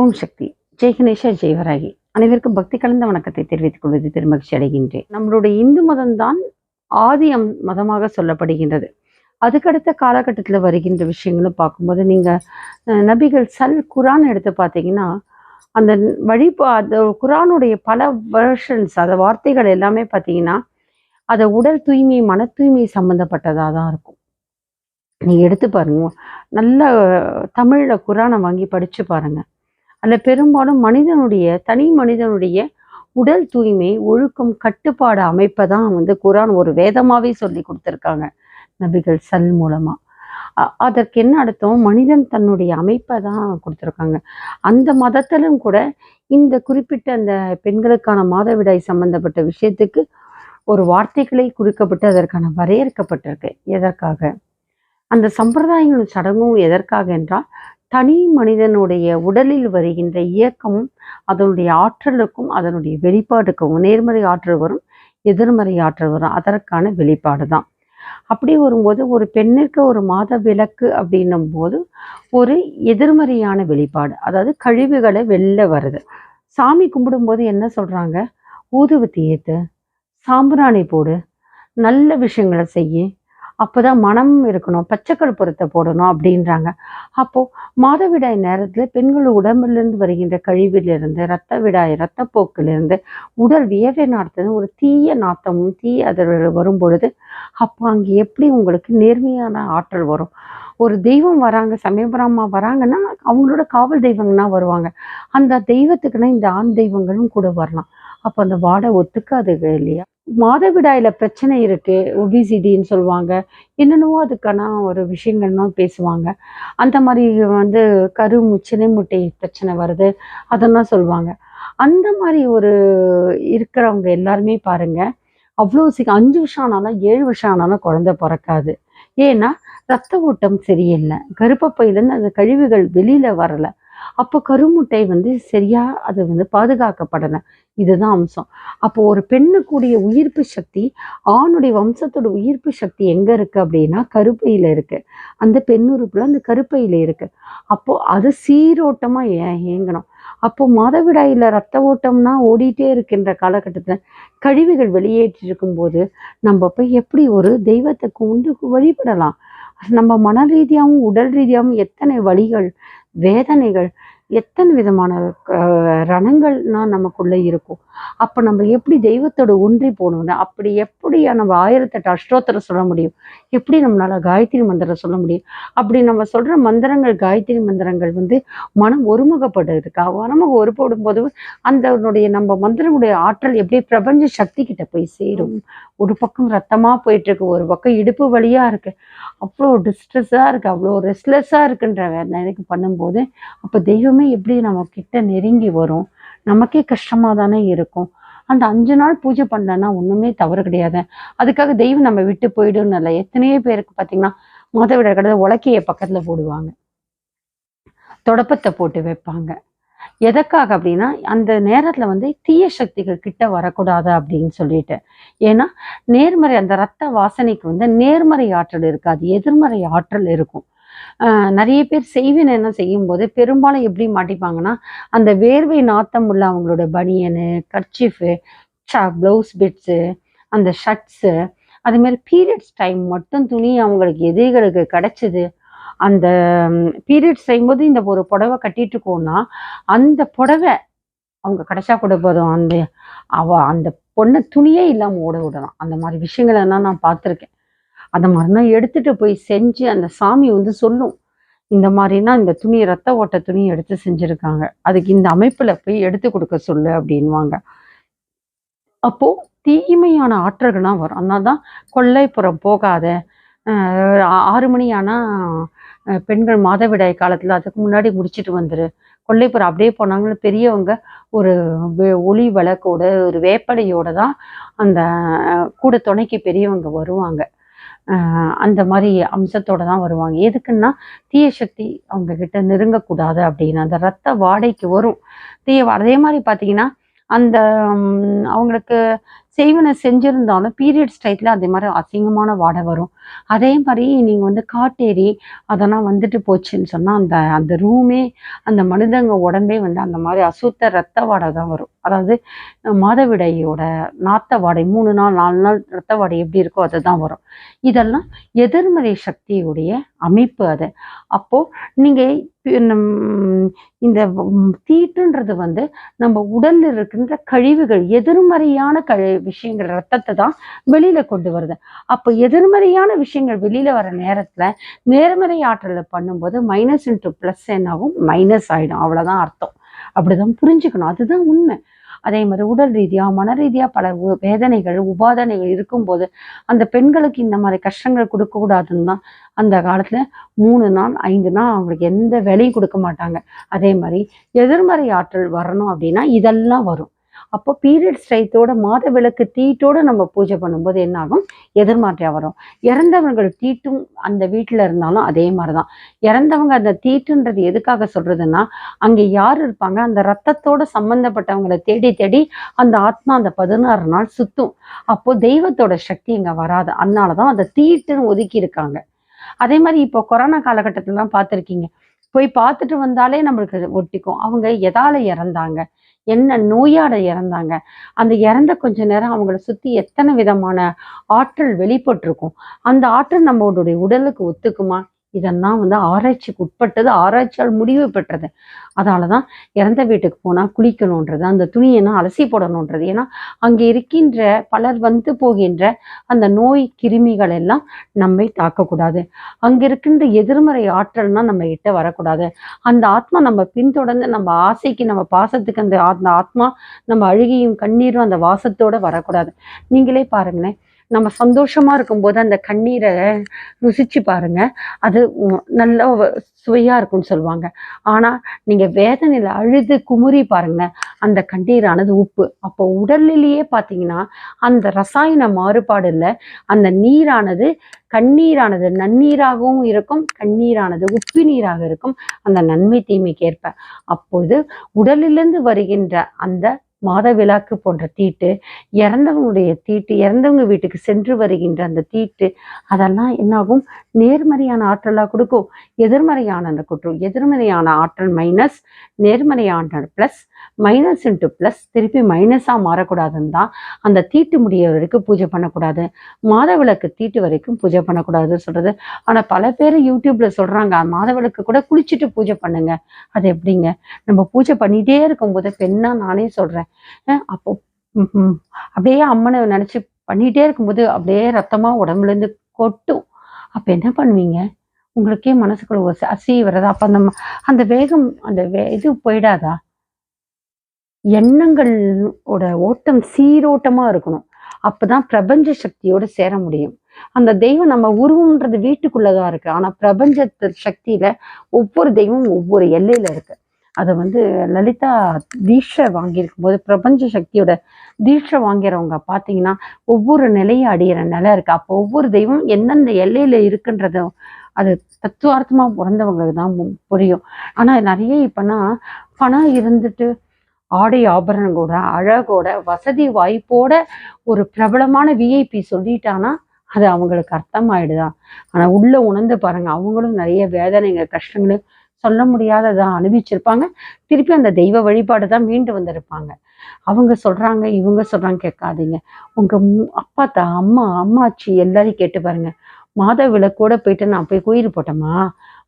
ஓம் சக்தி. ஜெய்கணேஷா ஜெய்வராகி அனைவருக்கும் பக்தி கலந்த வணக்கத்தை தெரிவித்துக் கொள்வது பெருமகிழ்ச்சி அடைகின்றேன். நம்மளுடைய இந்து மதம்தான் ஆதி அம் மதமாக சொல்லப்படுகின்றது. அதுக்கடுத்த காலகட்டத்தில் வருகின்ற விஷயங்களும் பார்க்கும்போது நீங்கள் நபிகள் சல் குரான் எடுத்து பார்த்தீங்கன்னா அந்த வழிபா அந்த குரானுடைய பல வெர்ஷன்ஸ் அந்த வார்த்தைகள் எல்லாமே பார்த்தீங்கன்னா அதை உடல் தூய்மை மன தூய்மை சம்மந்தப்பட்டதாக தான் இருக்கும். நீங்கள் எடுத்து பாருங்க. நல்ல தமிழில் குரானை வாங்கி படித்து பாருங்கள் அதில் பெரும்பாலும் மனிதனுடைய தனி மனிதனுடைய உடல் தூய்மை ஒழுக்கம் கட்டுப்பாடு அமைப்பை தான் வந்து குரான் ஒரு வேதமாகவே சொல்லி கொடுத்துருக்காங்க நபிகள் சல் மூலமாக அதற்கு என்ன அர்த்தம்? மனிதன் தன்னுடைய அமைப்பை தான் கொடுத்துருக்காங்க. அந்த மதத்திலும் கூட இந்த குறிப்பிட்ட அந்த பெண்களுக்கான மாதவிடாய் சம்பந்தப்பட்ட விஷயத்துக்கு ஒரு வார்த்தைகளை குறிக்கப்பட்டு அதற்கான வரையறுக்கப்பட்டிருக்கு. எதற்காக? அந்த சம்பிரதாயங்களும் சடங்கும் எதற்காக என்றால் தனி மனிதனுடைய உடலில் வருகின்ற இயக்கமும் அதனுடைய ஆற்றலுக்கும் அதனுடைய வெளிப்பாடுக்கும் நேர்மறை ஆற்றல் வரும் எதிர்மறை ஆற்றல் வரும். அதற்கான வெளிப்பாடு தான் அப்படி வரும்போது ஒரு பெண்ணிற்கு ஒரு மாத விளக்கு அப்படின்னும் போது ஒரு எதிர்மறையான வெளிப்பாடு அதாவது கழிவுகளை வெளில வருது. சாமி கும்பிடும்போது என்ன சொல்றாங்க? ஊதுவத்தி ஏத்து சாம்பிராணி போடு நல்ல விஷயங்களை செய்ய அப்போதான் மனம் இருக்கணும் பச்சைக்கல் பொருத்தை போடணும் அப்படின்றாங்க. அப்போ மாதவிடாய் நேரத்தில் பெண்கள் உடம்பிலிருந்து வருகின்ற கழிவிலிருந்து இரத்த விடாய் இரத்தப்போக்கிலிருந்து உடல் வியர்வை நாட்டது ஒரு தீய நாத்தமும் தீய அதில் வரும் பொழுது அப்போ அங்கே எப்படி உங்களுக்கு நேர்மையான ஆற்றல் வரும்? ஒரு தெய்வம் வராங்க சமயபுரமா வராங்கன்னா அவங்களோட காவல் தெய்வங்கன்னா வருவாங்க. அந்த தெய்வத்துக்குன்னா இந்த ஆண் தெய்வங்களும் கூட வரலாம். அப்போ அந்த வாடை ஒத்துக்காது இல்லையா? மாதவிடாயில பிரச்சனை இருக்கு ஒபிசிடின்னு சொல்லுவாங்க. என்னென்னவோ அதுக்கான ஒரு விஷயங்கள்லாம் பேசுவாங்க. அந்த மாதிரி வந்து கரு சினை முட்டை பிரச்சனை வருது அதெல்லாம் சொல்லுவாங்க. அந்த மாதிரி ஒரு இருக்கிறவங்க எல்லாருமே பாருங்க அவ்வளோ சீக்கிரம் அஞ்சு வருஷம் ஆனாலும் ஏழு வருஷம் ஆனாலும் குழந்தை பிறக்காது. ஏன்னா ரத்த ஓட்டம் சரியில்லை. கருப்பப்பையிலேருந்து அந்த கழிவுகள் வெளியில வரல. அப்போ கருமுட்டை வந்து சரியா அது வந்து பாதுகாக்கப்படலை இதுதான் அம்சம். அப்போ ஒரு பெண்ணுக்குடைய உயிர்ப்பு சக்தி ஆணுடைய வம்சத்தோட உயிர்ப்பு சக்தி எங்க இருக்கு அப்படின்னா கருப்பையில இருக்கு. அந்த பெண்ணுறுப்புல அந்த கருப்பையில இருக்கு. அப்போ அது சீரோட்டமா ஏ- இயங்கணும். அப்போ மாதவிடாயில ரத்த ஓட்டம்னா ஓடிட்டே இருக்கின்ற காலகட்டத்தில் கழிவுகள் வெளியேற்றி இருக்கும்போது நம்ம போய் எப்படி ஒரு தெய்வத்தை கொண்டு வழிபடலாம்? நம்ம மன ரீதியாகவும் உடல் ரீதியாகவும் எத்தனை வழிகள் வேதனைகள் எத்தனை விதமான ரணங்கள்னா நமக்குள்ள இருக்கும். அப்போ நம்ம எப்படி தெய்வத்தோட ஒன்றி போகணும்னா அப்படி எப்படியா நம்ம ஆயிரத்தெட்டு அஷ்டோத்தரம் சொல்ல முடியும்? எப்படி நம்மளால காயத்ரி மந்திரம் சொல்ல முடியும்? அப்படி நம்ம சொல்ற மந்திரங்கள் காயத்ரி மந்திரங்கள் வந்து மனம் ஒருமுகப்படுறதுக்கா? மனமுக ஒருபடும் போது அந்தனுடைய நம்ம மந்திரமுடைய ஆற்றல் எப்படி பிரபஞ்ச சக்தி கிட்ட போய் சேரும்? ஒரு பக்கம் ரத்தமா போயிட்டு இருக்கு ஒரு பக்கம் இடுப்பு வழியாக இருக்கு. அவ்வளோ டிஸ்ட்ரெஸ்ஸா இருக்கு அவ்வளோ ரெஸ்ட்லெஸ்ஸா இருக்குன்ற எனக்கு பண்ணும்போது அப்போ தெய்வம் எப்படி நம்ம கிட்ட நெருங்கி வரும்? நமக்கே கஷ்டமா தானே இருக்கும். அந்த அஞ்சு நாள் பூஜை பண்ணலன்னா ஒண்ணுமே தவறு கிடையாது. அதுக்காக தெய்வம் நம்ம விட்டு போயிடும் இல்லை. எத்தனையோ பேருக்கு பார்த்தீங்கன்னா மாதவிட கடந்த உலக்கையை பக்கத்துல போடுவாங்க. தொடப்பத்தை போட்டு வைப்பாங்க. எதற்காக அப்படின்னா அந்த நேரத்துல வந்து தீய சக்திகள் கிட்ட வரக்கூடாது அப்படின்னு சொல்லிட்டு. ஏன்னா நேர்மறை அந்த ரத்த வாசனைக்கு வந்து நேர்மறை ஆற்றல் இருக்காது. எதிர்மறை ஆற்றல் இருக்கும். நிறைய பேர் செய்வினை என்ன செய்யும் போது பெரும்பாலும் எப்படி மாட்டிப்பாங்கன்னா அந்த வேர்வை நாத்தம் உள்ள அவங்களோட பனியனு கர்ச்சிஃபு ப்ளவுஸ் பிட்ஸு அந்த ஷர்ட்ஸு அது மாதிரி பீரியட்ஸ் டைம் மட்டும் துணி அவங்களுக்கு எதிரிகளுக்கு கிடைச்சிது அந்த பீரியட்ஸ் செய்யும்போது இந்த ஒரு புடவை கட்டிட்டு இருக்கோம்னா அந்த புடவை அவங்க கிடைச்சா கூட போதும். அந்த அவ அந்த பொண்ணை துணியே இல்லாமல் ஓட விடலாம். அந்த மாதிரி விஷயங்களெல்லாம் நான் பார்த்துருக்கேன். அந்த மாதிரிலாம் எடுத்துட்டு போய் செஞ்சு அந்த சாமி வந்து சொல்லும். இந்த மாதிரினா இந்த துணி ரத்த ஓட்ட துணி எடுத்து செஞ்சுருக்காங்க. அதுக்கு இந்த அமைப்பில் போய் எடுத்து கொடுக்க சொல்லு அப்படின்வாங்க அப்போது தீமையான ஆற்றல்கள்லாம் வரும். அதனால தான் கொல்லைப்புறம் போகாத ஆறு மணி ஆனால் பெண்கள் மாதவிடாய் காலத்தில் அதுக்கு முன்னாடி முடிச்சிட்டு வந்துரு. கொல்லைப்புறம் அப்படியே போனாங்கன்னு பெரியவங்க ஒரு ஒளி விளக்கோட ஒரு வேப்பலையோட தான் அந்த கூட துணைக்கு பெரியவங்க வருவாங்க. அந்த மாதிரி அம்சத்தோட தான் வருவாங்க. எதுக்குன்னா தீய சக்தி அவங்க கிட்ட நெருங்கக்கூடாது அப்படின்னு. அந்த ரத்த வாடைக்கு வரும். தீய வா- அதே மாதிரி பார்த்தீங்கன்னா அந்த அவங்களுக்கு செய்வனை செஞ்சிருந்தாலும் பீரியட்ஸ் டைத்தில் அதே மாதிரி அசிங்கமான வாடை வரும். அதே மாதிரி நீங்க வந்து காட்டேரி அதெல்லாம் வந்துட்டு போச்சுன்னு சொன்னா அந்த அந்த ரூமே அந்த மனிதங்க உடம்பே வந்து அந்த மாதிரி அசுத்த ரத்த வாடை தான் வரும். அதாவது மாதவிடையோட நாத்த வாடை மூணு நாள் நாலு நாள் ரத்த வாடை எப்படி இருக்கோ அதுதான் வரும். இதெல்லாம் எதிர்மறை சக்தியுடைய அமைப்பு அது. அப்போ நீங்க இந்த தீட்டுன்றது வந்து நம்ம உடல்ல இருக்கின்ற கழிவுகள் எதிர்மறையான கழி விஷயங்கள் ரத்தத்தை தான் வெளியில கொண்டு வருது. அப்போ எதிர்மறையான விஷயங்கள் வெளியில வர நேரத்துல நேர்மறை ஆற்றலை பண்ணும்போது மைனஸ் இன்ட்டு ப்ளஸ் என்னாகும்? மைனஸ் ஆயிடும். அவ்வளவுதான் அர்த்தம். அப்படிதான் புரிஞ்சுக்கணும். அதுதான் உண்மை. அதே மாதிரி உடல் ரீதியா மன ரீதியா பல உ- வேதனைகள் உபாதனைகள் இருக்கும்போது அந்த பெண்களுக்கு இந்த மாதிரி கஷ்டங்கள் கொடுக்க கூடாதுன்னு தான் அந்த காலத்துல மூணு நாள் ஐந்து நாள் அவங்களுக்கு எந்த வேலையும் கொடுக்க மாட்டாங்க. அதே மாதிரி எதிர்மறை ஆற்றல் வரணும் அப்படின்னா இதெல்லாம் வரும். அப்போ பீரியட்ஸ் டைத்தோட மாத விளக்கு தீட்டோட நம்ம பூஜை பண்ணும்போது என்ன ஆகும்? எதிர்மாற்றியா வரும். இறந்தவர்கள் தீட்டும் அந்த வீட்டில் இருந்தாலும் அதே மாதிரி தான் இறந்தவங்க அந்த தீட்டுன்றது எதுக்காக சொல்றதுன்னா அங்கே யார் இருப்பாங்க? அந்த ரத்தத்தோட சம்பந்தப்பட்டவங்களை தேடி தேடி அந்த ஆத்மா அந்த பதினாறு நாள் சுத்தும். அப்போ தெய்வத்தோட சக்தி இங்க வராது. அதனால தான் அந்த தீட்டுன்னு ஒதுக்கி இருக்காங்க. அதே மாதிரி இப்போ கொரோனா காலகட்டத்திலலாம் பார்த்துருக்கீங்க. போய் பார்த்துட்டு வந்தாலே நம்மளுக்கு ஒட்டிக்கும். அவங்க எதால இறந்தாங்க. என்ன நோயாட இறந்தாங்க? அந்த இறந்த கொஞ்ச நேரம் அவங்கள சுத்தி எத்தனை விதமான ஆற்றல் வெளிப்பட்டிருக்கும்? அந்த ஆற்றல் நம்மளுடைய உடலுக்கு ஒத்துக்குமா? இதெல்லாம் வந்து ஆராய்ச்சிக்கு உட்பட்டது ஆராய்ச்சியால் முடிவு பெற்றது. அதனால தான் இறந்த வீட்டுக்கு போனால் குளிக்கணுன்றது அந்த துணியெல்லாம் அலசி போடணுன்றது ஏன்னா அங்கே இருக்கின்ற பலர் வந்து போகின்ற அந்த நோய் கிருமிகள் எல்லாம் நம்மை தாக்கக்கூடாது. அங்கே இருக்கின்ற எதிர்மறை ஆற்றல்னால் நம்ம கிட்ட வரக்கூடாது. அந்த ஆத்மா நம்ம பின்தொடர்ந்து நம்ம ஆசைக்கு நம்ம பாசத்துக்கு அந்த அந்த ஆத்மா நம்ம அழுகியும் கண்ணீரும் அந்த வாசத்தோட வரக்கூடாது. நீங்களே பாருங்களேன் நம்ம சந்தோஷமா இருக்கும்போது அந்த கண்ணீரை ருசிச்சு பாருங்க. அது நல்ல சுவையாக சுவையா இருக்கும்னு சொல்லுவாங்க. ஆனா நீங்க வேதனையில அழுது குமுறி பாருங்க. அந்த கண்ணீரானது உப்பு. அப்போ உடலிலேயே பார்த்தீங்கன்னா அந்த ரசாயன மாறுபாடு இல்லை. அந்த நீரானது கண்ணீரானது நன்னீராகவும் இருக்கும் கண்ணீரானது உப்பு நீராக இருக்கும். அந்த நன்மை தீமைக்கு ஏற்ப அப்பொழுது உடலிலிருந்து வருகின்ற அந்த மாத விழாக்கு போன்ற தீட்டு இறந்தவங்களுடைய தீட்டு இறந்தவங்க வீட்டுக்கு சென்று வருகின்ற அந்த தீட்டு அதெல்லாம் என்னாகும்? நேர்மறையான ஆற்றலாக கொடுக்கும். எதிர்மறையான குற்றம். எதிர்மறையான ஆற்றல் மைனஸ் நேர்மறையான ப்ளஸ் மைனஸ் இன்ட்டு ப்ளஸ் திருப்பி மைனஸாக மாறக்கூடாதுன்னு தான் அந்த தீட்டு முடிய வரைக்கும் பூஜை பண்ணக்கூடாது. மாதவிளக்கு தீட்டு வரைக்கும் பூஜை பண்ணக்கூடாதுன்னு சொல்கிறது ஆனால் பல பேர் யூடியூப்பில் சொல்கிறாங்க மாதவிளக்கு கூட குளிச்சுட்டு பூஜை பண்ணுங்க. அது எப்படிங்க? நம்ம பூஜை பண்ணிகிட்டே இருக்கும்போது பெண்ணாக நானே சொல்கிறேன் அப்போ அப்படியே அம்மனை நினச்சி பண்ணிகிட்டே இருக்கும்போது அப்படியே ரத்தமாக உடம்புலேருந்து கொட்டும். அப்போ என்ன பண்ணுவீங்க? உங்களுக்கே மனசுக்குள்ள ஒரு அசி வர்றதா அப்போ அந்த அந்த வேகம் அந்த வே இது போயிடாதா? எண்ணங்களோட ஓட்டம் சீரோட்டமா இருக்கணும். அப்பதான் பிரபஞ்ச சக்தியோட சேர முடியும். அந்த தெய்வம் நம்ம உருவம்ன்றது வீட்டுக்குள்ளதான் இருக்கு. ஆனா பிரபஞ்ச சக்தியில ஒவ்வொரு தெய்வமும் ஒவ்வொரு எல்லையில இருக்கு. அதை வந்து லலிதா தீட்சை வாங்கியிருக்கும் போது பிரபஞ்ச சக்தியோட தீட்சை வாங்கிறவங்க பார்த்தீங்கன்னா ஒவ்வொரு நிலையை அடையிற நிலை இருக்கு. அப்போ ஒவ்வொரு தெய்வம் எந்தெந்த எல்லையில இருக்குன்றதும் அது தத்துவார்த்தமா பிறந்தவங்களுக்கு தான் புரியும். ஆனா நிறைய இப்பனா பணம் இருந்துட்டு ஆடை ஆபரணங்களோட அழகோட வசதி வாய்ப்போட ஒரு பிரபலமான விஐபி சொல்லிட்டானா அது அவங்களுக்கு அர்த்தமாயிடுதான். ஆனா உள்ள உணர்ந்து பாருங்க அவங்களும் நிறைய வேதனைங்க கஷ்டங்களும் சொல்ல முடியாததான் அனுபவிச்சிருப்பாங்க. திருப்பி அந்த தெய்வ வழிபாடு தான் மீண்டு வந்திருப்பாங்க. அவங்க சொல்றாங்க இவங்க சொல்றாங்க கேட்காதீங்க. உங்க அப்பா தா அம்மா அம்மாச்சி எல்லாரையும் கேட்டு பாருங்க. மாத விளக்கோட போயிட்டு நான் போய் கோயில் போட்டோமா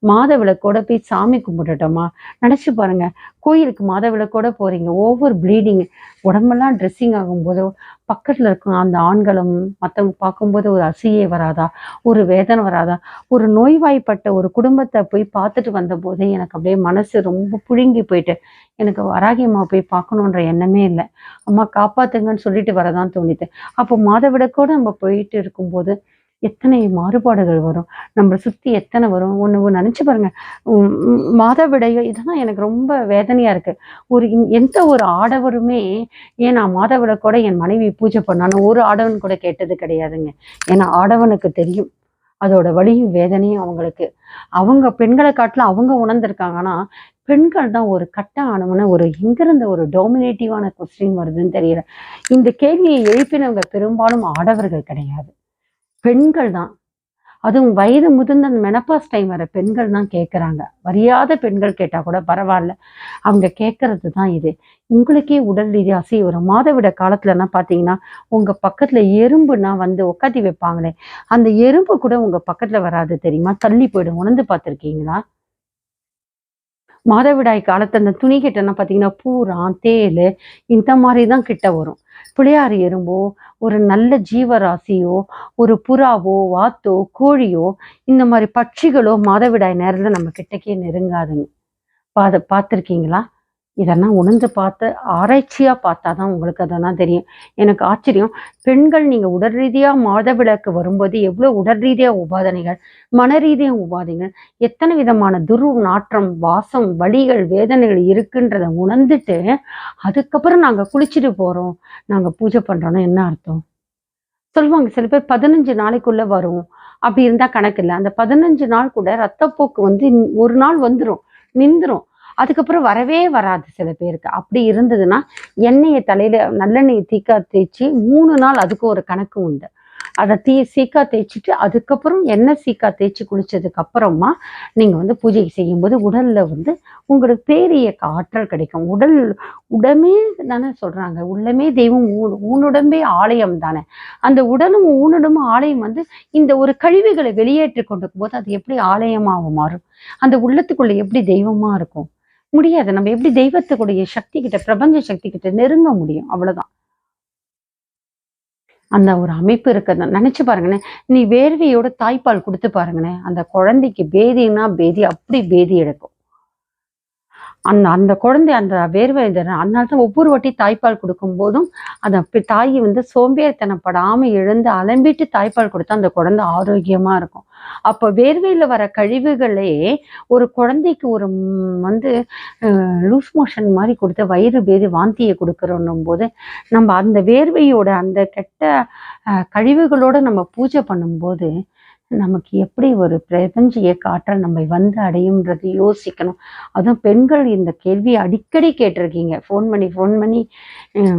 மாத விளக்கோட போய் சாமி கும்பிட்டுட்டோமா நினைச்சு பாருங்க கோயிலுக்கு மாத விளக்கோட போறீங்க ஓவர் ப்ளீடிங் உடம்பெல்லாம் ட்ரெஸ்ஸிங் ஆகும்போது பக்கத்துல இருக்கும் அந்த ஆண்களும் மற்றவங்க பார்க்கும்போது ஒரு அசியே வராதா? ஒரு வேதனை வராதா? ஒரு நோய்வாய்ப்பட்ட ஒரு குடும்பத்தை போய் பார்த்துட்டு வந்த போதே எனக்கு அப்படியே மனசு ரொம்ப புழுங்கி போயிட்டு எனக்கு வராகி அம்மா போய் பார்க்கணுன்ற எண்ணமே இல்லை. அம்மா காப்பாத்துங்கன்னு சொல்லிட்டு வரதான் தோணிது. அப்போ மாதவிடக்கோட நம்ம போயிட்டு இருக்கும்போது எத்தனை மாறுபாடுகள் வரும்? நம்மளை சுத்தி எத்தனை வரும்? ஒன்று நினைச்சு பாருங்க. மாதவிடைகள் மாதவிடையோ இதெல்லாம் எனக்கு ரொம்ப வேதனையா இருக்கு. ஒரு எந்த ஒரு ஆடவருமே ஏன் நான் மாதவிட கூட என் மனைவி பூஜை பண்ணான்னு ஒரு ஆடவன் கூட கேட்டது கிடையாதுங்க. ஏன்னா ஆடவனுக்கு தெரியும். அதோட வழியும் வேதனையும் அவங்களுக்கு. அவங்க பெண்களை காட்டில் அவங்க உணர்ந்திருக்காங்கன்னா பெண்கள் தான் ஒரு கட்ட ஆனவன ஒரு எங்கிருந்த ஒரு டாமினேட்டிவான கொஸ்டின் வருதுன்னு தெரியல. இந்த கேள்வியை எழுப்பினவங்க பெரும்பாலும் ஆடவர்கள் கிடையாது. பெண்கள் தான் அதுவும் வயது முதிர்ந்த அந்த மெனப்பாஸ் டைம் வர பெண்கள் தான் கேட்குறாங்க வரியாத பெண்கள் கேட்டால் கூட பரவாயில்ல. அவங்க கேட்கறது தான் இது. உங்களுக்கே உடல் ரீதியாக அசை மாதவிட காலத்துலலாம் பார்த்தீங்கன்னா உங்கள் பக்கத்தில் எறும்புனா வந்து உட்காத்தி வைப்பாங்களே. அந்த எறும்பு கூட உங்கள் பக்கத்தில் வராது தெரியுமா? தள்ளி போயிடும். உணர்ந்து பார்த்துருக்கீங்களா? மாதவிடாய் காலத்து அந்த துணி கிட்டனா பார்த்தீங்கன்னா பூரா தேல் இந்த மாதிரி தான் கிட்ட வரும். பிள்ளையார் எறும்போ ஒரு நல்ல ஜீவராசியோ ஒரு புறாவோ வாத்தோ கோழியோ இந்த மாதிரி பட்சிகளோ மாதவிடாய் நேரத்தில் நம்ம கிட்டக்கே நெருங்காதுங்க. பாத பார்த்துருக்கீங்களா இதெல்லாம் உணர்ந்து பார்த்து ஆராய்ச்சியாக பார்த்தா தான் உங்களுக்கு அதெல்லாம் தெரியும். எனக்கு ஆச்சரியம். பெண்கள் நீங்கள் உடல் ரீதியாக மாதவிளக்கு வரும்போது எவ்வளோ உடல் ரீதியாக உபாதனைகள் மன ரீதியாக உபாதைகள் எத்தனை விதமான துரு நாற்றம் வாசம் வலிகள் வேதனைகள் இருக்குன்றதை உணர்ந்துட்டு அதுக்கப்புறம் நாங்கள் குளிச்சுட்டு போகிறோம் நாங்கள் பூஜை பண்ணுறோன்னா என்ன அர்த்தம்? சொல்லுவாங்க சில பேர் பதினஞ்சு நாளைக்குள்ள வரும் அப்படி இருந்தால் கணக்கு இல்லை. அந்த பதினஞ்சு நாள் கூட ரத்தப்போக்கு வந்து ஒரு நாள் வந்துடும் நின்றுடும் அதுக்கப்புறம் வரவே வராது சில பேருக்கு. அப்படி இருந்ததுன்னா எண்ணெயை தலையில நல்லெண்ணெயை தீக்கா தேய்ச்சி மூணு நாள் அதுக்கு ஒரு கணக்கு உண்டு. அதை தீ சீக்கா தேய்ச்சிட்டு அதுக்கப்புறம் எண்ணெய் சீக்கா தேய்ச்சி குளிச்சதுக்கு அப்புறமா நீங்க வந்து பூஜை செய்யும்போது உடல்ல வந்து உங்களுக்கு பேரியக்க ஆற்றல் கிடைக்கும். உடல் உடமே தானே சொல்றாங்க. உள்ளமே தெய்வம் ஊ- ஊனுடம்பே ஆலயம் தானே. அந்த உடலும் ஊனுடமும் ஆலயம் வந்து இந்த ஒரு கழிவுகளை வெளியேற்றி கொண்டு போது அது எப்படி ஆலயமாக மாறும்? அந்த உள்ளத்துக்குள்ள எப்படி தெய்வமா இருக்கும்? முடியாது. நம்ம எப்படி தெய்வத்துக்குடைய சக்தி கிட்ட பிரபஞ்ச சக்தி கிட்ட நெருங்க முடியும்? அவ்வளவுதான். அந்த ஒரு அமைப்பு இருக்கிறது. நினைச்சு பாருங்கண்ணே நீ வேர்வையோட தாய்ப்பால் கொடுத்து பாருங்கண்ணே அந்த குழந்தைக்கு பேதின்னா பேதி அப்படி பேதி எடுக்கும். அந்த அந்த குழந்தை அந்த வேர்வை இந்த அதனால தான் ஒவ்வொரு வாட்டி தாய்ப்பால் கொடுக்கும் போதும் அந்த தாய் வந்து சோம்பேறித்தனப்படாம எழுந்து அலம்பிட்டு தாய்ப்பால் கொடுத்தா அந்த குழந்தை ஆரோக்கியமா இருக்கும். அப்போ வேர்வையில வர கழிவுகளே ஒரு குழந்தைக்கு ஒரு வந்து லூஸ் மோஷன் மாதிரி கொடுத்து வயிறு பேதி வாந்தியை கொடுக்குறோன்னும் போது நம்ம அந்த வேர்வையோட அந்த கெட்ட கழிவுகளோடு கழிவுகளோட நம்ம பூஜை பண்ணும்போது நமக்கு எப்படி ஒரு பிரபஞ்ச இயக்க நம்ம வந்து அடையும்ன்றது யோசிக்கணும். அதுவும் பெண்கள் இந்த கேள்வியை அடிக்கடி கேட்டிருக்கீங்க. ஃபோன் பண்ணி ஃபோன் பண்ணி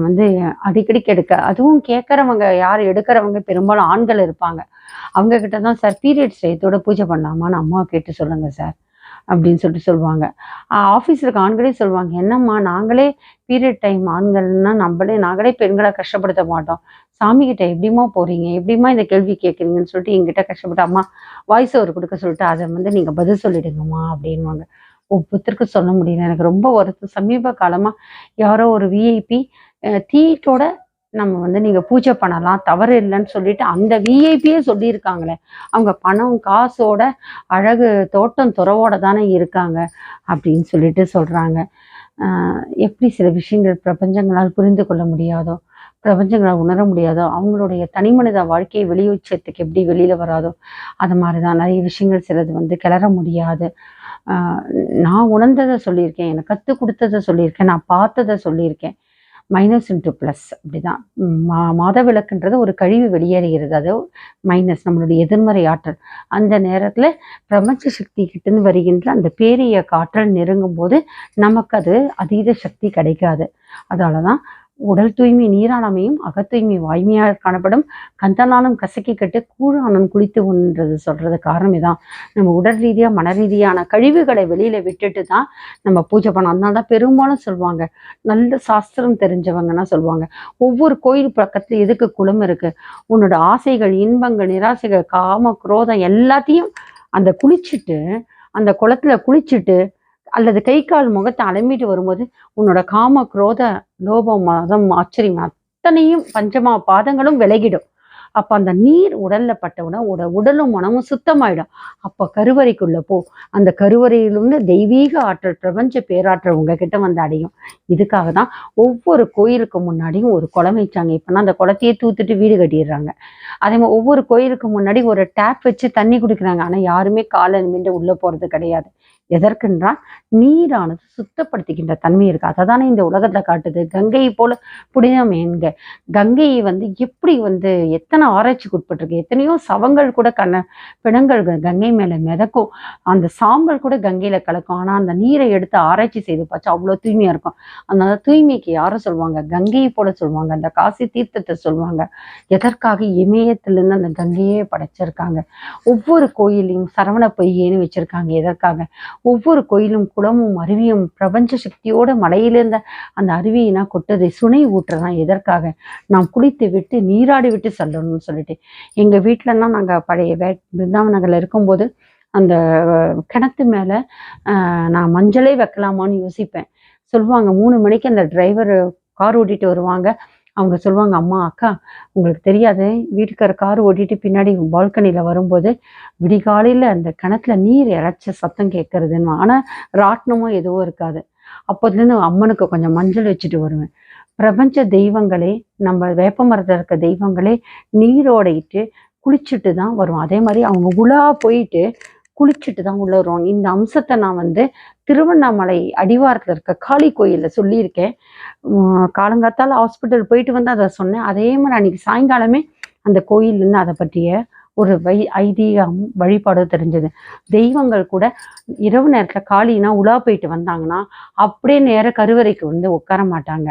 வந்து அடிக்கடி கேட்க அதுவும் கேட்குறவங்க யார் எடுக்கிறவங்க பெரும்பாலும் ஆண்கள் இருப்பாங்க. அவங்க கிட்ட தான் சார் பீரியட்ஸ் டயத்தோட பூஜை பண்ணலாமான்னு அம்மா கேட்டு சொல்லுங்க சார். அப்படின்னு சொல்லிட்டு சொல்லுவாங்க. ஆஃபீஸில் இருக்க ஆண்களே சொல்லுவாங்க என்னம்மா நாங்களே பீரியட் டைம் ஆண்கள்னா நம்மளே நாங்களே பெண்களை கஷ்டப்படுத்த மாட்டோம். சாமிகிட்ட எப்படிமா எப்படிம்மா எப்படிமா எப்படிம்மா இந்த கேள்வி கேட்குறீங்கன்னு சொல்லிட்டு எங்கிட்ட கஷ்டப்பட்டு அம்மா வாய்ஸ் ஓவர் கொடுக்க சொல்லிட்டு அதை வந்து நீங்கள் பதில் சொல்லிடுங்கம்மா அப்படின்வாங்க ஒவ்வொருத்தருக்கும் சொல்ல முடியல. எனக்கு ரொம்ப வருத்தம். சமீப காலமாக யாரோ ஒரு விஐபி தீட்டோட நம்ம வந்து நீங்க பூஜை பண்ணலாம் தவறு இல்லைன்னு சொல்லிட்டு அந்த விஐபியே சொல்லியிருக்காங்களே. அவங்க பணம் காசோட அழகு தோட்டம் துறவோட தானே இருக்காங்க அப்படின்னு சொல்லிட்டு சொல்றாங்க. எப்படி சில விஷயங்கள் பிரபஞ்சங்களால் புரிந்து கொள்ள முடியாதோ பிரபஞ்சங்களால் உணர முடியாதோ அவங்களுடைய தனிமனித வாழ்க்கையை வெளியுச்சத்துக்கு எப்படி வெளியில வராதோ அது மாதிரி தான் நிறைய விஷயங்கள் சிலது வந்து கிளற முடியாது. நான் உணர்ந்ததை சொல்லியிருக்கேன் எனக்கு கற்றுக் கொடுத்ததை சொல்லியிருக்கேன் நான் பார்த்ததை சொல்லியிருக்கேன். மைனஸ் இன்ட்டு ப்ளஸ் அப்படிதான். மா மாத விளக்குன்றது ஒரு கழிவு வெளியேறுகிறது. அது மைனஸ் நம்மளுடைய எதிர்மறை ஆற்றல். அந்த நேரத்தில் பிரபஞ்ச சக்தி கிட்டேருந்து வருகின்ற அந்த பேரிய காற்றல் நெருங்கும் போது நமக்கு அது அதீத சக்தி கிடைக்காது. அதனால தான் உடல் தூய்மை நீரானமையும் அகத்தூய்மை வாய்மையாக காணப்படும். கந்தனாலும் கசக்கி கட்டு கூழானும் குளித்து உண்றது சொல்றது காரணம் இதான் நம்ம உடல் ரீதியாக மன ரீதியான கழிவுகளை வெளியில விட்டுட்டு தான் நம்ம பூஜை பண்ணோம் அதனால தான் பெரும்பாலும் சொல்லுவாங்க நல்ல சாஸ்திரம் தெரிஞ்சவங்கன்னா சொல்லுவாங்க ஒவ்வொரு கோயில் பக்கத்துல எதுக்கு குளம் இருக்கு? உன்னோட ஆசைகள் இன்பங்கள் நிராசைகள் காம குரோதம் எல்லாத்தையும் அந்த குளிச்சுட்டு அந்த குளத்துல குளிச்சுட்டு அல்லது கை கால் முகத்தை அலம்பிட்டு வரும்போது உன்னோட காம குரோத லோபம் மதம் ஆச்சரியம் அத்தனையும் பஞ்சமா பாதங்களும் விலகிடும். அப்ப அந்த நீர் உடல்ல பட்டவுடன் உட உடலும் மனமும் சுத்தமாயிடும். அப்ப கருவறைக்குள்ள போ. அந்த கருவறையிலிருந்து தெய்வீக ஆற்றல் பிரபஞ்ச பேராற்றல் உங்ககிட்ட வந்து அடையும். இதுக்காக தான் ஒவ்வொரு கோயிலுக்கு முன்னாடியும் ஒரு குளம் வச்சாங்க. இப்போனா அந்த குளத்தையே தூத்துட்டு வீடு கட்டிடுறாங்க. அதே மாதிரி ஒவ்வொரு கோயிலுக்கு முன்னாடி ஒரு டேப் வச்சு தண்ணி குடிக்கிறாங்க. ஆனா யாருமே காலை நிமிண்டு உள்ள போறது கிடையாது. எதற்கென்றால் நீரானது சுத்தப்படுத்துகின்ற தன்மை இருக்கு. அதை தானே இந்த உலகத்துல காட்டுது. கங்கையை போல புனிதம் என்க. கங்கையை வந்து எப்படி வந்து எத்தனை ஆராய்ச்சிக்கு உட்பட்டிருக்கு. எத்தனையோ சவங்கள் கூட கண்ண பிணங்கள் கங்கை மேல மிதக்கும். அந்த சாம்பல் கூட கங்கையில கலக்கும். ஆனா அந்த நீரை எடுத்து ஆராய்ச்சி செய்து பார்த்தா அவ்வளவு தூய்மையா இருக்கும். அதனால தூய்மைக்கு யாரை சொல்லுவாங்க கங்கையை போல சொல்லுவாங்க அந்த காசி தீர்த்தத்தை சொல்லுவாங்க எதற்காக இமயத்திலிருந்து அந்த கங்கையே படைச்சிருக்காங்க? ஒவ்வொரு கோயிலையும் சரவண பொய்யேன்னு வச்சிருக்காங்க. எதற்காக? ஒவ்வொரு கோயிலும் குளமும் அருவியும் பிரபஞ்ச சக்தியோட மலையிலிருந்த அந்த அருவியினா கொட்டது சுனை ஊற்றுறதான் எதற்காக? நாம் குளித்து விட்டு நீராடி விட்டு செல்லணும்னு சொல்லிட்டு. எங்க வீட்டிலலாம் நாங்க பழைய வே பிருந்தாவன் நகர்ல இருக்கும்போது அந்த கிணத்து மேல நான் மஞ்சளே வைக்கலாமான்னு யோசிப்பேன். சொல்லுவாங்க மூணு மணிக்கு அந்த டிரைவர் கார் ஓட்டிட்டு வருவாங்க. அவங்க சொல்லுவாங்க அம்மா அக்கா உங்களுக்கு தெரியாது வீட்டுக்கார கார் ஓட்டிட்டு பின்னாடி பால்கனியில் வரும்போது விடிகாலையில் அந்த கிணத்துல நீர் இறைச்ச சத்தம் கேட்கறதுன்னு ஆனால் ராட்டினமும் எதுவும் இருக்காது. அப்போதுலேருந்து அம்மனுக்கு கொஞ்சம் மஞ்சள் வச்சுட்டு வருவேன். பிரபஞ்ச தெய்வங்களே நம்ம வேப்ப மரத்தில் இருக்க தெய்வங்களே நீரோடையிட்டு குளிச்சுட்டு தான் வருவோம். அதே மாதிரி அவங்க உலா போயிட்டு குளிச்சுட்டு தான் உள்ள வருவாங்க. இந்த அம்சத்தை நான் வந்து திருவண்ணாமலை அடிவாரத்தில் இருக்க காளி கோயிலில் சொல்லியிருக்கேன். காலங்காத்தால் காலங்காத்தால ஹாஸ்பிட்டல் போயிட்டு வந்து அதை சொன்னேன். அதே மாதிரி அன்னைக்கு சாயங்காலமே அந்த கோயில்லேருந்து அதை பற்றிய ஒரு வை ஐதீகம் வழிபாடு தெரிஞ்சது. தெய்வங்கள் கூட இரவு நேரத்தில் காளினா உலா போயிட்டு வந்தாங்கன்னா அப்படியே நேர கருவறைக்கு வந்து உட்கார மாட்டாங்க.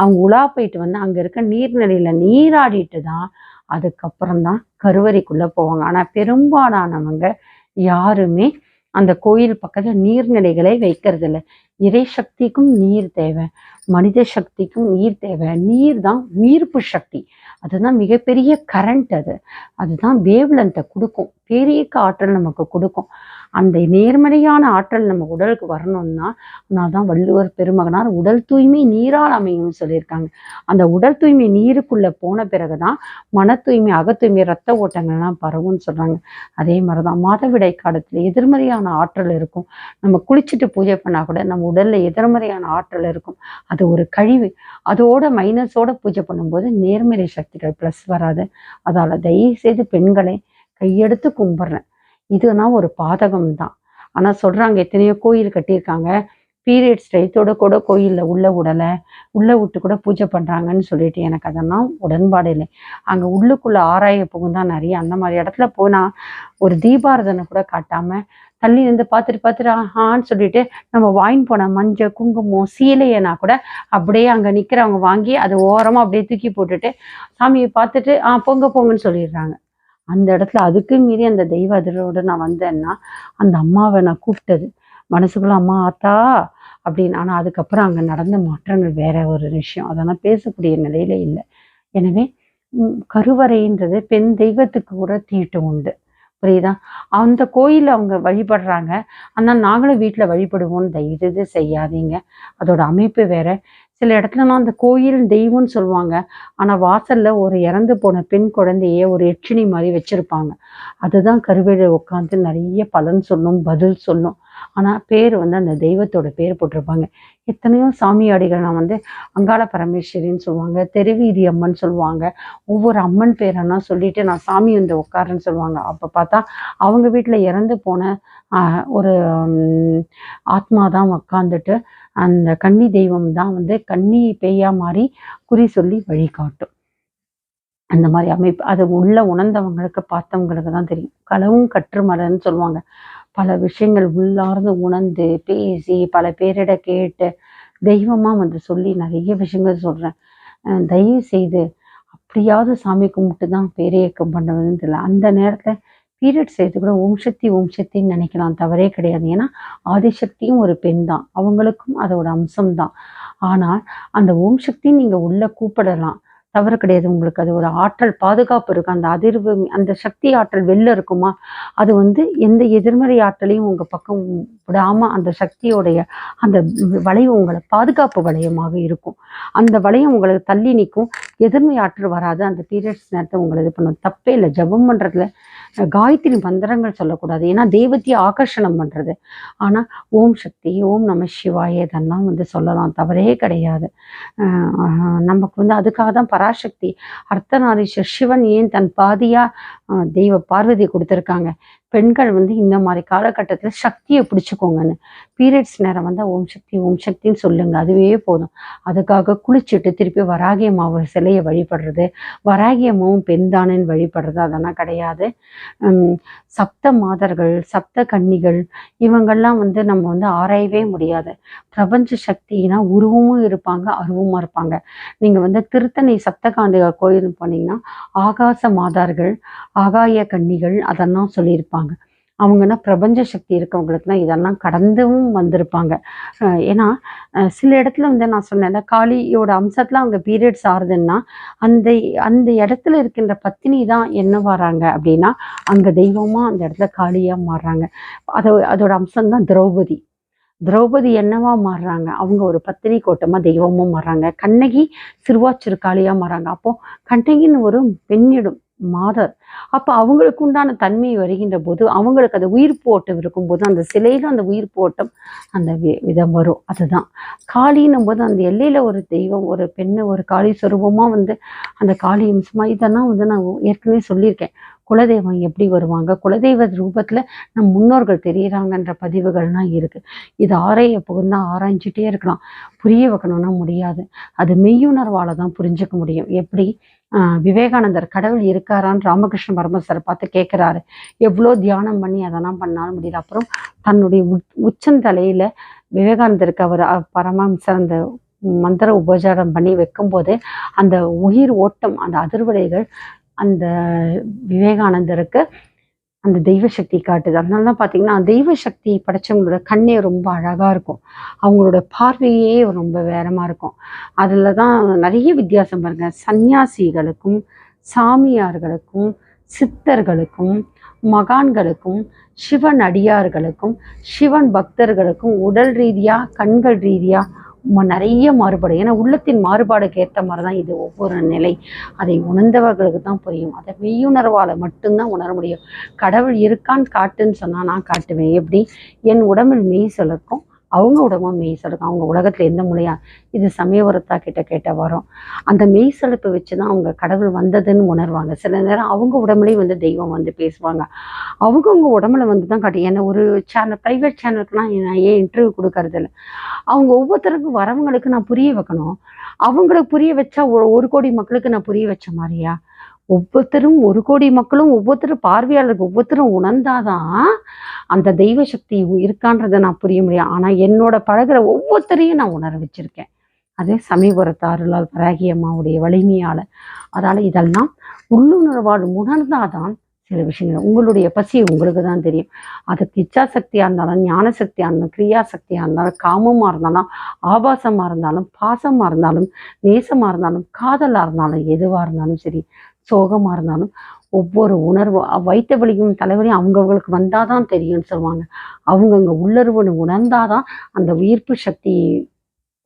அவங்க உலா போயிட்டு வந்து அங்கே இருக்க நீர்நிலையில் நீராடிட்டு தான் அதுக்கப்புறம் தான் கருவறைக்குள்ளே போவாங்க. ஆனால் பெரும்பாலானவங்க யாருமே அந்த கோயில் பக்கத்தில் நீர்நிலைகளை வைக்கிறது இல்லை இறை சக்திக்கும் நீர் தேவை மனித சக்திக்கும் நீர் தேவை. நீர் தான் உயிர்ப்பு சக்தி. அதுதான் மிகப்பெரிய கரண்ட் அது. அதுதான் வேவ்லந்தை கொடுக்கும். பேரியக்க ஆற்றல் நமக்கு கொடுக்கும். அந்த நேர்மறையான ஆற்றல் நம்ம உடலுக்கு வரணும்னா நான் தான் வள்ளுவர் பெருமகனார் உடல் தூய்மை நீரால் அமையும்னு சொல்லியிருக்காங்க. அந்த உடல் தூய்மை நீருக்குள்ள போன பிறகுதான் மன தூய்மை அகத்தூய்மை ரத்த ஓட்டங்கள்லாம் பரவும்னு சொல்றாங்க. அதே மாதிரிதான் மாதவிடை காலத்துல எதிர்மறையான ஆற்றல் இருக்கும். நம்ம குளிச்சுட்டு பூஜை பண்ணா கூட நம்ம உடல்ல எதிர்மறையான ஆற்றல் இருக்கும். அது ஒரு கழிவு. அதோட மைனஸோட பூஜை பண்ணும்போது நேர்மறை சக்திகள் ப்ளஸ் வராது. அதால தயவு செய்து பெண்களை கையெடுத்து கும்பிட்றேன். இதுனா ஒரு பாதகம் தான் ஆனா சொல்றாங்க எத்தனையோ கோயில் கட்டியிருக்காங்க. பீரியட்ஸ் டயத்தோட கூட கோயிலில் உள்ள விடலை உள்ள விட்டு கூட பூஜை பண்ணுறாங்கன்னு சொல்லிட்டு எனக்கு அதெல்லாம் உடன்பாடு இல்லை. அங்கே உள்ளுக்குள்ளே ஆராய தான் நிறைய அந்த மாதிரி இடத்துல போனால் ஒரு தீபாரதனை கூட காட்டாமல் தள்ளி இருந்து பார்த்துட்டு பார்த்துட்டு ஆஹான்னு சொல்லிட்டு நம்ம வாங்கின்னு போன மஞ்சள் குங்குமம் சீலையனா கூட அப்படியே அங்கே நிற்கிறவங்க வாங்கி அதை ஓரமாக அப்படியே தூக்கி போட்டுட்டு சாமியை பார்த்துட்டு ஆ பொங்க பொங்கன்னு சொல்லிடுறாங்க. அந்த இடத்துல அதுக்கு மீறி அந்த தெய்வ அதிரோடு நான் வந்தேன்னா அந்த அம்மாவை நான் கூப்பிட்டது. மனசுக்குள்ள அம்மா ஆத்தா! அப்படின்னு. ஆனால் அதுக்கப்புறம் அங்கே நடந்த மாற்றங்கள் வேற ஒரு விஷயம். அதெல்லாம் பேசக்கூடிய நிலையில இல்லை. எனவே கருவறைன்றது பெண் தெய்வத்துக்கு கூட தீட்டு உண்டு. புரியுதா? அந்த கோயிலில் அவங்க வழிபடுறாங்க. ஆனால் நாங்களும் வீட்டில் வழிபடுவோம்னு தயவு செய்யாதீங்க. அதோட அமைப்பு வேற. சில இடத்துலலாம் அந்த கோயில் தெய்வம்னு சொல்லுவாங்க. ஆனால் வாசல்ல ஒரு இறந்து போன பெண் குழந்தைய ஒரு எச்சினி மாதிரி வச்சிருப்பாங்க. அதுதான் கருவேல உட்காந்து நிறைய பலன் சொல்லும் பதில் சொல்லும். ஆனால் பேர் வந்து அந்த தெய்வத்தோட பேர் போட்டிருப்பாங்க. எத்தனையோ சாமியாடிகள் நான் வந்து அங்காள பரமேஸ்வரின்னு சொல்லுவாங்க தெருவீதி அம்மன் சொல்லுவாங்க. ஒவ்வொரு அம்மன் பேரெல்லாம் சொல்லிட்டு நான் சாமி வந்து உட்காருன்னு சொல்லுவாங்க. அப்போ பார்த்தா அவங்க வீட்டில் இறந்து போன ஒரு ஆத்மா தான் உட்காந்துட்டு அந்த கன்னி தெய்வம் தான் வந்து கன்னி பேயா மாறி குறி சொல்லி வழிகாட்டும். அந்த மாதிரி அமைப்பு அது உள்ள உணர்ந்தவங்களுக்கு பார்த்தவங்களுக்கு தான் தெரியும். களவும் கற்று மலர்ன்னு சொல்லுவாங்க. பல விஷயங்கள் உள்ளார்ந்து உணர்ந்து பேசி பல பேரிட கேட்டு தெய்வமா வந்து சொல்லி நிறைய விஷயங்கள் சொல்றேன். தயவு செய்து அப்படியாவது சாமி கும்பிட்டு தான் பேரியக்கம் பண்ணுவதுன்னு தெரியல. அந்த நேரத்தில் பீரியட்ஸ் எடுத்து கூட ஓம் சக்தி ஓம் சக்தின்னு நினைக்கலாம் தவறே கிடையாது. ஏன்னா ஆதிசக்தியும் ஒரு பெண் தான். அவங்களுக்கும் அதோட அம்சம் தான் ஆனால் அந்த ஓம் சக்தி நீங்கள் உள்ளே கூப்பிடலாம். தவறு கிடையாது. உங்களுக்கு அது ஒரு ஆற்றல் பாதுகாப்பு இருக்கு. அந்த அதிர்வு அந்த சக்தி ஆற்றல் வெளில இருக்குமா? அது வந்து எந்த எதிர்மறை ஆற்றலையும் உங்க பக்கம் விடாம அந்த சக்தியோடைய அந்த வளையம் உங்களை பாதுகாப்பு வளையமாக இருக்கும். அந்த வளையம் உங்களுக்கு தள்ளி நிற்கும். எதிர்மை ஆற்றல் வராது. அந்த பீரியட்ஸ் நேரத்தை உங்களை இது பண்ணும். தப்பே இல்லை. ஜெபம் பண்றதுல காயத்ரி மந்திரங்கள் சொல்லக்கூடாது. ஏன்னா தெய்வத்தையே ஆகர்ஷணம் பண்றது. ஆனா ஓம் சக்தி ஓம் நம சிவாய இதெல்லாம் வந்து சொல்லலாம். தவறே கிடையாது. நமக்கு வந்து அதுக்காக தான் பராசக்தி. அர்த்தநாரீஸ்வர் சிவன் ஏன் தன் பாதியா தெய்வ பார்வதி கொடுத்துருக்காங்க? பெண்கள் வந்து இந்த மாதிரி காலகட்டத்தில் சக்தியை பிடிச்சிக்கோங்கன்னு. பீரியட்ஸ் நேரம் வந்து ஓம் சக்தி ஓம் சக்தின்னு சொல்லுங்க. அதுவே போதும். அதுக்காக குளிச்சுட்டு திருப்பி வராகிய மாவு சிலையை வழிபடுறது. வராகி அம்மாவும் பெண்தானேன்னு வழிபடுறது அதெல்லாம் கிடையாது. சப்த மாதர்கள் சப்த கன்னிகள் இவங்கெல்லாம் வந்து நம்ம வந்து ஆராயவே முடியாது. பிரபஞ்ச சக்தினா உருவமும் இருப்பாங்க அருவமாக இருப்பாங்க. நீங்கள் வந்து திருத்தணி சப்தகாண்டிகா கோயில் போனீங்கன்னா ஆகாச மாதார்கள் ஆகாய கன்னிகள் அதெல்லாம் சொல்லியிருப்பாங்க. அவங்கன்னா பிரபஞ்ச சக்தி இருக்கவங்களுக்குலாம் இதெல்லாம் கடந்தும் வந்திருப்பாங்க. ஏன்னா சில இடத்துல வந்து நான் சொன்னேன் காளியோட அம்சத்துல அவங்க பீரியட்ஸ் ஆறுதுன்னா அந்த அந்த இடத்துல இருக்கின்ற பத்தினி தான் என்ன வராங்க அப்படின்னா அங்க தெய்வமா அந்த இடத்துல காளியா மாறுறாங்க. அதோ அதோட அம்சம் தான் திரௌபதி. திரௌபதி என்னவா மாறுறாங்க? அவங்க ஒரு பத்தினி கோட்டமா தெய்வமும் மாறுறாங்க. கண்ணகி சிறுவாச்சிறுக்காளியா மாறாங்க அப்போ கண்ணகின்னு ஒரு பெண்ணிடும். மாதர். அப்போ அவங்களுக்கு உண்டான தன்மை வருகின்ற போது அவங்களுக்கு அந்த உயிர் போட்டம் இருக்கும்போது அந்த சிலையில அந்த உயிர் போட்டம் அந்த வி- விதம் வரும். அதுதான். காளின்னும் போது அந்த எல்லையில ஒரு தெய்வம் ஒரு பெண்ணு ஒரு காளி சொரூபமா வந்து அந்த காளி அம்சமா இதெல்லாம் வந்து நான் ஏற்கனவே சொல்லியிருக்கேன். குலதெய்வம் எப்படி வருவாங்க? குலதெய்வ ரூபத்துல நம் முன்னோர்கள் தெரியுறாங்கன்ற பதிவுகள்லாம் இருக்கு. இது ஆராய புகுந்தா ஆராய்ஞ்சிட்டே இருக்கலாம். புரிய வைக்கணும்னா முடியாது. அது மெய்யுணர்வால தான் புரிஞ்சுக்க முடியும். எப்படி? விவேகானந்தர் கடவுள் இருக்காரான்னு ராமகிருஷ்ண பரமசரை பார்த்து கேட்குறாரு எவ்வளோ தியானம் பண்ணி அதெல்லாம் பண்ணாலும் முடியல. அப்புறம் தன்னுடைய உச்சந்தலையில் விவேகானந்தருக்கு அவர் அ- பரமஹம்சர் அந்த மந்திர உபச்சாரம் பண்ணி வைக்கும்போது அந்த உயிர் ஓட்டம் அந்த அதிர்வலைகள் அந்த விவேகானந்தருக்கு அந்த தெய்வ சக்தி காட்டுது. அதனால தான் பார்த்தீங்கன்னா தெய்வ சக்தி படைச்சவங்களோட கண்ணே ரொம்ப அழகாக இருக்கும். அவங்களோட பார்வையே ரொம்ப வேறமாக இருக்கும். அதில் தான் நிறைய வித்தியாசம் பாருங்க. சந்நியாசிகளுக்கும் சாமியார்களுக்கும் சித்தர்களுக்கும் மகான்களுக்கும் சிவன் அடியார்களுக்கும் சிவன் பக்தர்களுக்கும் உடல் ரீதியாக கண்கள் ரீதியாக நிறைய மாறுபாடு. ஏன்னா உள்ளத்தின் மாறுபாடுக்கு ஏற்ற மாதிரி தான் இது ஒவ்வொரு நிலை. அதை உணர்ந்தவர்களுக்கு தான் புரியும். அதை மெய்யுணர்வால் மட்டும்தான் உணர முடியும். கடவுள் இருக்கான்னு காட்டுன்னு சொன்னால் நான் காட்டுவேன். எப்படி? என் உடம்பில் மெய் சொல்லிருக்கும் அவங்க உடம்பும் மெய் சலுக்கும் அவங்க உலகத்தில் எந்த மூலையா இது சமயபுரத்தா கிட்ட கேட்ட வரும். அந்த மெய் செலுப்பை வச்சு தான் அவங்க கடவுள் வந்ததுன்னு உணர்வாங்க. சில நேரம் அவங்க உடம்புலேயும் வந்து தெய்வம் வந்து பேசுவாங்க. அவங்கவுங்க உடம்புல வந்து தான் காட்டும். ஏன்னா ஒரு சேனல் ப்ரைவேட் சேனலுக்குலாம் நான் ஏன் இன்டர்வியூ கொடுக்கறது இல்லை அவங்க ஒவ்வொருத்தருக்கும் வரவங்களுக்கு நான் புரிய வைக்கணும். அவங்களுக்கு புரிய வச்சா ஒரு கோடி மக்களுக்கு நான் புரிய வச்ச மாதிரியா? ஒவ்வொருத்தரும் ஒரு கோடி மக்களும் ஒவ்வொருத்தரும் பார்வையாளருக்கு ஒவ்வொருத்தரும் உணர்ந்தாதான் அந்த தெய்வ சக்தி இருக்கான்றதை நான் புரிய முடியும். ஆனால் என்னோட பழகுற ஒவ்வொருத்தரையும் நான் உணர வச்சிருக்கேன். அதே சமீபுரத்து அருளால் பராகி அம்மாவுடைய வலிமையால். அதால் இதெல்லாம் உள்ளுணர்வால் உணர்ந்தாதான் சில விஷயங்கள். உங்களுடைய பசி உங்களுக்கு தான் தெரியும். அதுக்கு இச்சா சக்தியாக இருந்தாலும் ஞான சக்தியாக இருந்தாலும் கிரியா சக்தியாக இருந்தாலும் காமமாக இருந்தாலும் ஆபாசமாக இருந்தாலும் பாசமாக இருந்தாலும் நேசமாக இருந்தாலும் காதலாக இருந்தாலும் எதுவாக இருந்தாலும் சரி சோகமாக இருந்தாலும் ஒவ்வொரு உணர்வும் அ- வயிற்று வலியும் தலைவலியும் அவங்கவுங்களுக்கு வந்தாதான் தெரியும்னு சொல்லுவாங்க. அவங்கவுங்க உள்ளுணர்வுன்னு உணர்ந்தாதான் அந்த உயிர்ப்பு சக்தி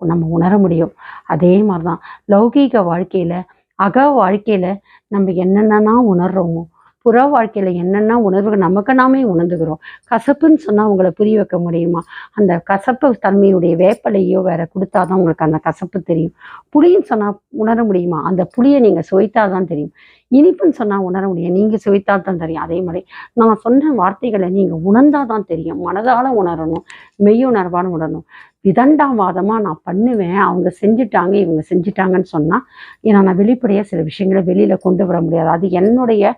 நம்ம உணர முடியும். அதே மாதிரி தான் லௌகீக வாழ்க்கையில் அக வாழ்க்கையில் நம்ம என்னென்னலாம் உணர்றோமோ புற வாழ்க்கையில என்னென்ன உணர்வுகள் நமக்கு நாமே உணர்ந்துக்கிறோம். கசப்புன்னு சொன்னா உங்களை புரிய வைக்க முடியுமா? அந்த கசப்பு தன்மையுடைய வேப்பலையோ வேற கொடுத்தாதான் உங்களுக்கு அந்த கசப்பு தெரியும். புளின்னு சொன்னா உணர முடியுமா? அந்த புளியை நீங்க சுவைத்தாதான் தெரியும். இனிப்புன்னு சொன்னா உணர முடியும். நீங்க சுவைத்தால் தான் தெரியும். அதே மாதிரி நான் சொன்ன வார்த்தைகளை நீங்க உணர்ந்தாதான் தெரியும். மனதால உணரணும். மெய்யுணர்வான உணரணும். விதண்டாவாதமாக நான் பண்ணுவேன். அவங்க செஞ்சுட்டாங்க இவங்க செஞ்சுட்டாங்கன்னு சொன்னால் ஏன்னா நான் வெளிப்படையாக சில விஷயங்களை வெளியில் கொண்டு வர முடியாது. அது என்னுடைய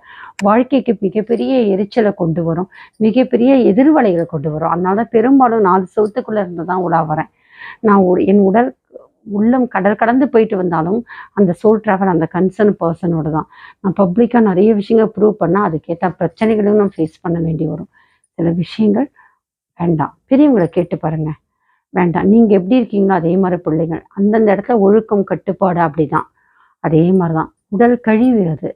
வாழ்க்கைக்கு மிகப்பெரிய எரிச்சலை கொண்டு வரும். மிகப்பெரிய எதிர்வலைகளை கொண்டு வரும். அதனால பெரும்பாலும் நாலு சவுத்துக்குள்ளே இருந்து தான் உலா வரேன். நான் என் உடல் உள்ளம் கடல் கடந்து போயிட்டு வந்தாலும் அந்த சோல் டிராவல் அந்த கன்சர்ன் பர்சனோட தான். நான் பப்ளிக்காக நிறைய விஷயங்கள் ப்ரூவ் பண்ணால் அதுக்கேற்ற பிரச்சனைகளையும் நான் ஃபேஸ் பண்ண வேண்டி வரும். சில விஷயங்கள் வேண்டாம். பெரியவங்களை கேட்டு பாருங்கள் வேண்டாம். நீங்கள் எப்படி இருக்கீங்களோ அதே மாதிரி பிள்ளைங்கள் அந்தந்த இடத்துல ஒழுக்கம் கட்டுப்பாடு அப்படிதான். அதே மாதிரி தான் உடல் கழிவு அது.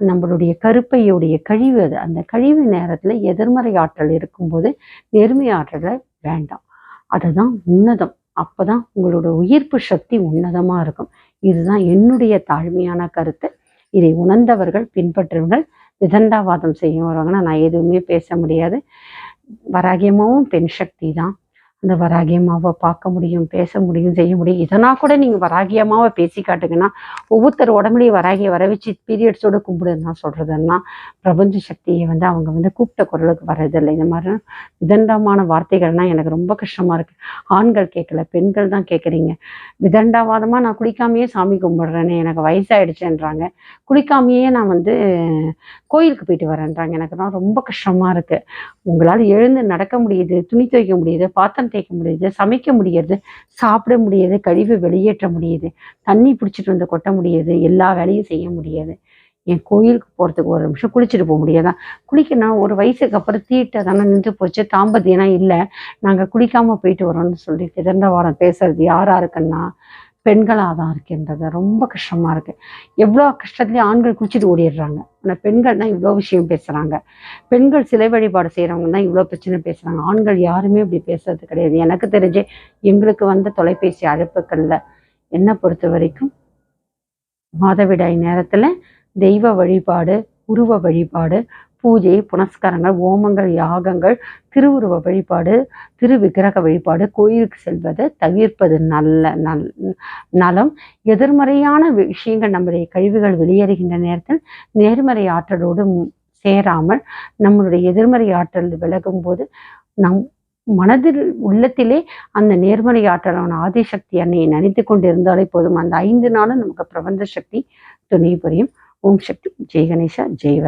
நம்மளுடைய கருப்பையுடைய கழிவு அது. அந்த கழிவு நேரத்தில் எதிர்மறை ஆற்றல் இருக்கும்போது நேர்மை ஆற்றலை வேண்டாம். அதுதான் உன்னதம். அப்பதான் உங்களோட உயிர்ப்பு சக்தி உன்னதமாக இருக்கும். இதுதான் என்னுடைய தாழ்மையான கருத்து. இதை உணர்ந்தவர்கள் பின்பற்றுவர்கள் விதண்டாவாதம் செய்யும் வருவாங்கன்னா நான் எதுவுமே பேச முடியாது. வராகியமாவும் பெண் சக்தி தான் அந்த வராகி அம்மாவை பார்க்க முடியும் பேச முடியும் செய்ய முடியும். இதனால் கூட நீங்கள் வராகி அம்மாவை பேசி காட்டுங்கன்னா ஒவ்வொருத்தர் உடம்புலையும் வராகியை வர வச்சு பீரியட்ஸோடு கும்பிடுன்னா சொல்கிறதுன்னா பிரபஞ்ச சக்தியை வந்து அவங்க வந்து கூப்பிட்ட குரலுக்கு வர்றதில்லை. இந்த மாதிரி விதண்டமான வார்த்தைகள்னால் எனக்கு ரொம்ப கஷ்டமாக இருக்குது ஆண்கள் கேட்கல பெண்கள் தான் கேட்குறீங்க. விதண்டாவாதமாக நான் குளிக்காமையே சாமி கும்பிட்றேன்னு எனக்கு வயசாயிடுச்சுன்றாங்க. குளிக்காமையே நான் வந்து கோயிலுக்கு போயிட்டு வரேன்றாங்க. எனக்கு தான் ரொம்ப கஷ்டமாக இருக்குது உங்களால் எழுந்து நடக்க முடியுது துணி துவைக்க முடியுது பாத்திரம் தேய்க்க முடியுது சமைக்க முடியுது சாப்பிட முடியுது கழிவு வெளியேற்ற முடியுது தண்ணி பிடிச்சிட்டு வந்து கொட்ட முடியுது எல்லா வேலையும் செய்ய முடியாது. என் கோயிலுக்கு போகிறதுக்கு ஒரு நிமிஷம் குளிச்சுட்டு போக முடியாதான் குளிக்கணும் ஒரு வயசுக்கு அப்புறம் தீட்டை தானே நின்று போச்சு தாம்பத்தியனா இல்லை. நாங்கள் குளிக்காமல் போயிட்டு வரோம்னு சொல்லி திறந்தவாரம் பேசுறது யாராக இருக்குன்னா பெண்களாக தான் இருக்கின்றது. ரொம்ப கஷ்டமாக இருக்குது எவ்வளோ கஷ்டத்துலேயும் ஆண்கள் குளிச்சுட்டு ஓடிடுறாங்க. ஆனால் பெண்கள் தான் இவ்வளோ விஷயம் பேசுகிறாங்க பெண்கள் சிலை வழிபாடு செய்கிறவங்க தான் இவ்வளோ பிரச்சனை பேசுகிறாங்க ஆண்கள் யாருமே இப்படி பேசுறது கிடையாது. எனக்கு தெரிஞ்சு எங்களுக்கு வந்த தொலைபேசி அழைப்புகளில் என்னை பொறுத்த வரைக்கும் மாதவிடாய் நேரத்தில் தெய்வ வழிபாடு உருவ வழிபாடு பூஜை புனஸ்காரங்கள் ஓமங்கள் யாகங்கள் திருவுருவ வழிபாடு திருவிக்கிரக வழிபாடு கோயிலுக்கு செல்வதை தவிர்ப்பது நல்ல நல் நலம். எதிர்மறையான விஷயங்கள் நம்முடைய கழிவுகள் வெளியேறுகின்ற நேரத்தில் நேர்மறை ஆற்றலோடு சேராமல் நம்மளுடைய எதிர்மறை ஆற்றல் விலகும் போது நம் மனதில் உள்ளத்திலே அந்த நேர்மறை ஆற்றலான ஆதிசக்தி அன்னையை நினைத்து கொண்டு இருந்தாலே போதும். அந்த ஐந்து நாளும் நமக்கு பிரபஞ்ச சக்தி துணை புரியும். ஓம் சக்தி. ஜெய் கணேசா. ஜெய்